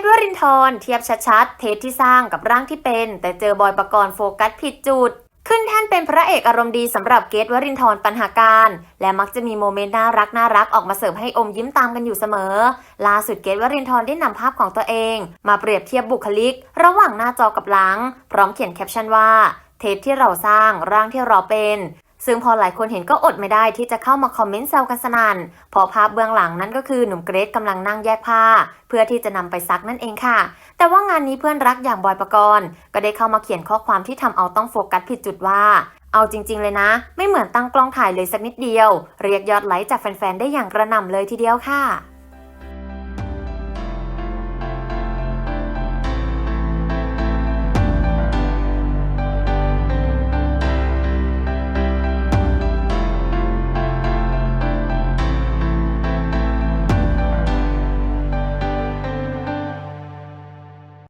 ทวรินทร์เทียบชัดๆ เทปที่สร้างกับร่างที่เป็น แต่เจอบอยประกรณ์โฟกัสผิดจุด ขึ้นแท่นเป็นพระเอกอารมณ์ดีสำหรับเกตวรินทร์ปัญหาการ และมักจะมีโมเมนต์น่ารักน่ารักออกมาเสิร์ฟให้อมยิ้มตามกันอยู่เสมอ ล่าสุดเกตวรินทร์ได้นำภาพของตัวเอง มาเปรียบเทียบบุคลิก ระหว่างหน้าจอกับหลัง พร้อมเขียนแคปชั่นว่าเทปที่เราสร้างร่างที่เราเป็น ซึ่งพอหลายคนเห็นก็อดไม่ได้ที่จะเข้ามาคอมเมนต์แซวกันสนั่นเพอภาพเบื้องหลังนั้นก็คือหนุ่มเกรซกำลังนั่งแยกผ้า เพื่อที่จะนำไปซักนั่นเองค่ะ แต่ว่างานนี้เพื่อนรักอย่างบอยปกรณ์ ก็ได้เข้ามาเขียนข้อความที่ทำเอาต้องโฟกัสผิดจุดว่าเอาจริง ๆ เลยนะ ไม่เหมือนตั้งกล้องถ่ายเลยสักนิดเดียว เรียกยอดไลค์จากแฟน ๆ ได้อย่างกระหน่ำเลยทีเดียวค่ะ